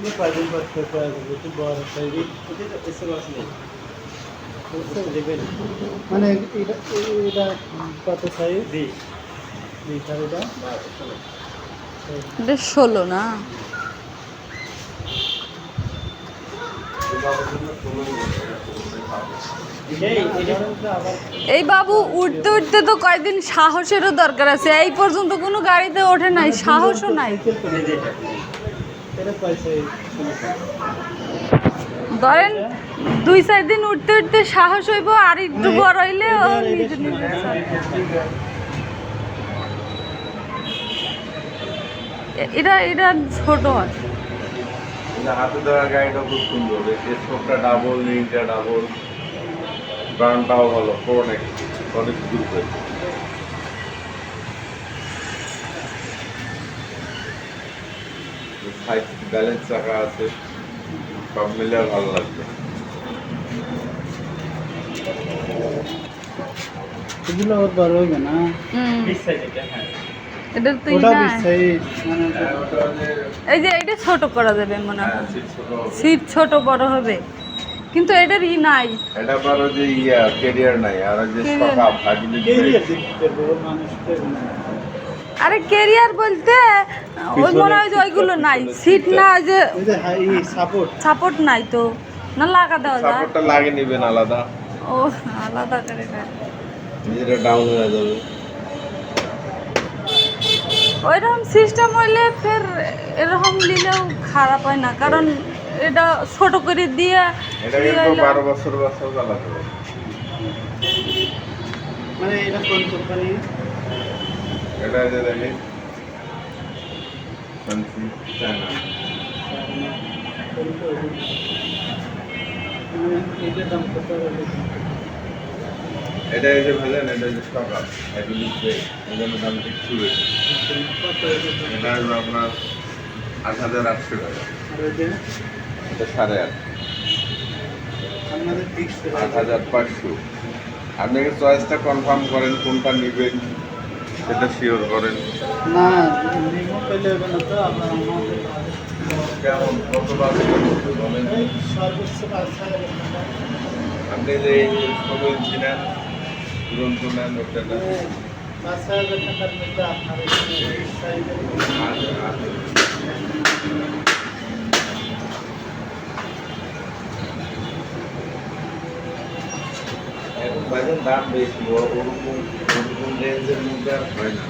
এগুলো পাইবেন পাঁচশো টাকা একটু বড় সাইজ এটা এসে বাস নেই মানে এটা এটা কত সাইজ বিশ বিশ আর এটা এটা ষোলো না এই এই বাবু উঠতে উঠতে তো কয়েকদিন সাহসেরও দরকার আছে। এই পর্যন্ত কোনো গাড়িতে ওঠে নাই সাহসও নাই। ধরেন দুই চার দিন উঠতে উঠতে সাহস হইব আর একটু বড় হইলে ও নিজে নিজে এটা এটা ছোট আছে। হাতে ধরা গাড়িটা খুব সুন্দর। চোখটা ডাবল রিংটা ডাবল ব্রান্ডটাও ভালো অনেক অনেক দূর পেয়েছে সাইড ব্যালেন্স রাখা আছে সব মিলে ভালো লাগবে। এগুলো আবার বড় হইবে না? হুম, বিশ সাইজ এটা হ্যাঁ। তো মানে হ্যাঁ, এই যে এটা ছোট করা যাবে মনে হ্যাঁ। হয় সিট ছোট হবে। সিট ছোট বড় হবে। কিন্তু এটার ই নাই। এটা পারো যে ইয়া কেরিয়ার নাই আর যে সকাপ মানুষকে আরে কেরিয়ার বলতে ওই মনে হয় যে ওইগুলো নাই। সিট না যে যে সাপোর্ট সাপোর্ট নাই তো। না লাগা দেওয়া যায়। সাপোর্টটা লাগিয়ে নেবেন আলাদা। ও আলাদা করে দেয়। নিজেটা ডাউন হয়ে যাবে। ওইরকম সিস্টেম হইলে ফের এরকম নিলেও খারাপ হয় না। কারণ এটা ছোট করে দিয়ে এটা কিন্তু হইলে- বারো বছর বছর চালাতে হবে। মানে এটা কোন কোম্পানি এটা যে দেখি। দাম কত হবে? এটা যে যে স্টক আপ এটা লিখবে এই দাম একটু বেশি। এটা? আসবে আপনার আট হাজার আটশো টাকা। এটা সাড়ে আট। আট হাজার পাঁচশো। আপনি চয়েসটা কনফার্ম করেন, কোনটা নেবেন? সেটা শিওর করেন। না নিমো পেলে হবে না তো আপনার আমাদের কেমন? কত বাজে বলেন। এই সর্বোচ্চ পাঁচ হাজার টাকা। আপনি যে ষোলো ইঞ্চি নেন দুরন্ত নেন ওটা নেন। পাঁচ হাজার টাকার মধ্যে আপনার দাম বেশি ও- ওরকম ওরকম রেঞ্জের মধ্যে আর হয় না।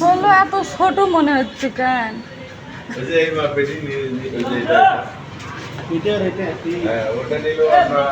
ষোলো এত ছোট মনে হচ্ছে কেন? হ্যাঁ ওটা নিলেও আপনার